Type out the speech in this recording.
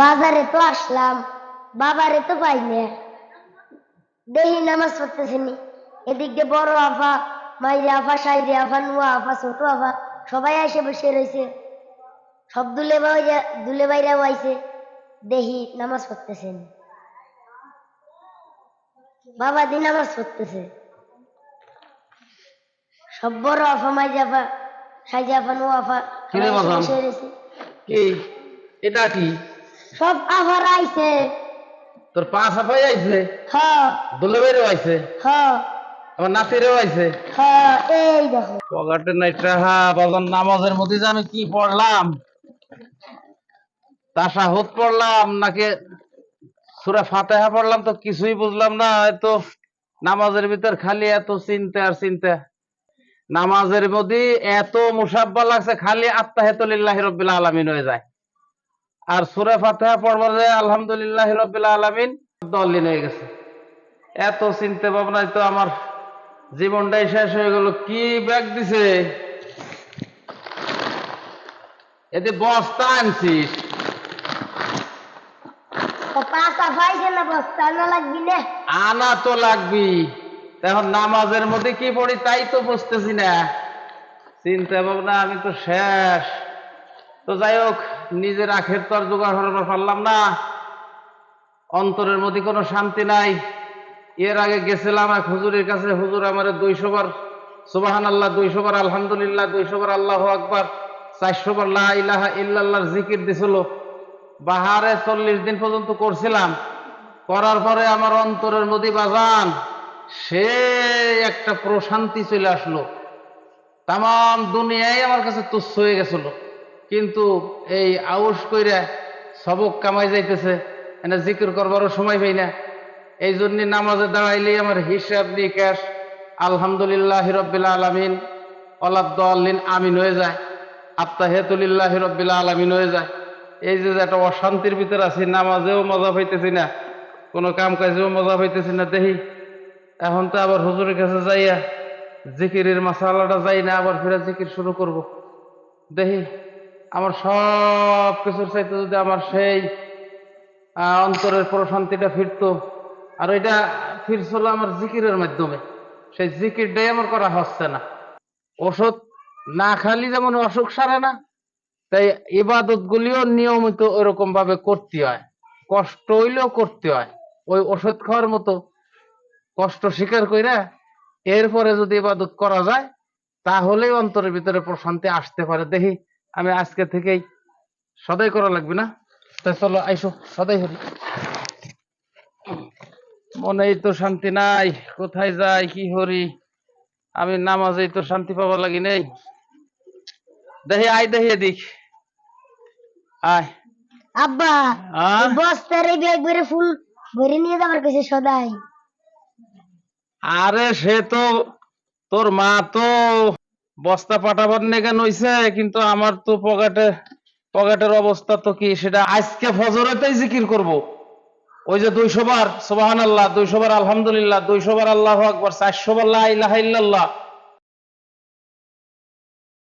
বাজারে তো আসলাম বাবারে তো পাই না। দেহি নামাজ পড়তেছেনি এদিক দিয়ে বড় আফা মাইরে আফা সাইরে আফা নুয়া আফা ছোট আফা সবাই এসে বসে রয়েছে সব দুলে দুলে ভাইরাও আইছে। দেহি নামাজ পড়তেছেন বাবা দি নামাজ পড়তেছে। সব বড় আফা মাইজে আফা সাইজে আফা নুয়া আফা? বসে রয়েছে এটা কি? সব আফার আইছে। তোর পা সাফাই আইছে? হ দুলেবেরও আইছে? হ আমার নাতিরেও আইছে? হ এই দেখো। পকেটে নাই নামাজের মধ্যে যে আমি কি পড়লাম? তাসাহুদ পড়লাম নাকি সুরা ফাতেহা পড়লাম তো কিছুই বুঝলাম না। তো নামাজের ভিতর খালি এত চিন্তা আর চিন্তা। নামাজের মধ্যে এত মুসাব্বা লাগছে খালি আত্মাহেতুলিল্লাহ রব্বিল আলামিন হয়ে যায়। আর সুরা ফাতেহা পড়বার আলহামদুলিল্লাহ আলামিন দলিন হয়ে গেছে। এত চিন্তা ভাবনায় তো আমার জীবনটাই শেষ হয়ে গেল। কি ব্যাগ দিছে? এতে বস্তা আনছিস আনা তো লাগবি। এখন নামাজের মধ্যে কি পড়ি তাই তো বুঝতেছি না। চিন্তা ভাবনা আমি তো শেষ। তো যাই হোক, নিজের আখের তো আর জোগাড় করতে পারলাম না। অন্তরের মধ্যে কোনো শান্তি নাই। এর আগে গেছিলাম এক হুজুরের কাছে, হুজুর আমার দুইশো বার সুবাহান আল্লাহ দুইশো বার, আলহামদুলিল্লাহ, দুইশো বার, আল্লাহ আকবার, চারশো বার, লা ইলাহা ইল্লাল্লাহর জিকির দিছিল। বাহারে চল্লিশ দিন পর্যন্ত করছিলাম। করার পরে আমার অন্তরের মধ্যে বাজান, সে একটা প্রশান্তি চলে আসলো। তাম দুনিয়ায় আমার কাছে তুচ্ছ হয়ে গেছিল। কিন্তু এই আউস কইরা সবক কামাই যাইতেছে, এনে জিকির করবারও সময় পাই না। এই জন্য নামাজে দাঁড়াইলেই আমার হিসাব নিকাশ, আলহামদুলিল্লাহ রব্বিল আলমিন অলাদ্দিন আমিন হয়ে যায় আত্মা হেতুলিল্লাহ রব্বিল আলমিন হয়ে যায়। এই যে একটা অশান্তির ভিতরে আছি, নামাজেও মজা পাইতেছি না, কোনো কাম কাজেও মজা পাইতেছি না, দেখি। এখন তো আবার হুজুরের কাছে যাইয়া জিকিরের মাসালাটা যাই না, আবার ফিরে জিকির শুরু করব। দেখি। আমার সব কিছুর চাইতে যদি আমার সেই অন্তরের প্রশান্তিটা ফিরতো, আর ওইটা ফিরছিল আমার জিকিরের মাধ্যমে। সেই জিকিরটাই আমার করা হচ্ছে না। ওষুধ না খালি যেমন অসুখ সারে না, তাই ইবাদত গুলিও নিয়মিত ওইরকম ভাবে করতে হয়। কষ্ট হইলেও করতে হয়। ওই ওষুধ খাওয়ার মতো কষ্ট স্বীকার কইরা এরপরে যদি ইবাদত করা যায়, তাহলেই অন্তরের ভিতরে প্রশান্তি আসতে পারে। দেখি আমি আজকে থেকেই সদাই করা লাগবে না? তাই চলো আইসো সদাই হরি। মনেই তো শান্তি নাই কোথায় যাই কি হরি? আমি নামাজেই তো শান্তি পাবার লাগি নেই। দেখি আয় দেখি এদিক। আয়। আব্বা বস্তার এই ব্যাগ ভরে ফুল ভরে নিয়ে যাবার কাছে সদাই। আরে সে তো তোর মা তো বস্তা পাঠাবার নেগে হইছে কিন্তু আমার তো পকেটে, পকেটের অবস্থা তো কি? সেটা আজকে ফজরেতেই জিকির করব। ওই যে দুইশো বার সোবাহান আল্লাহ দুইশো বার আলহামদুলিল্লাহ, দুইশো বার আল্লাহ আকবর, চারশো বার লা ইলাহা ইল্লাল্লাহ।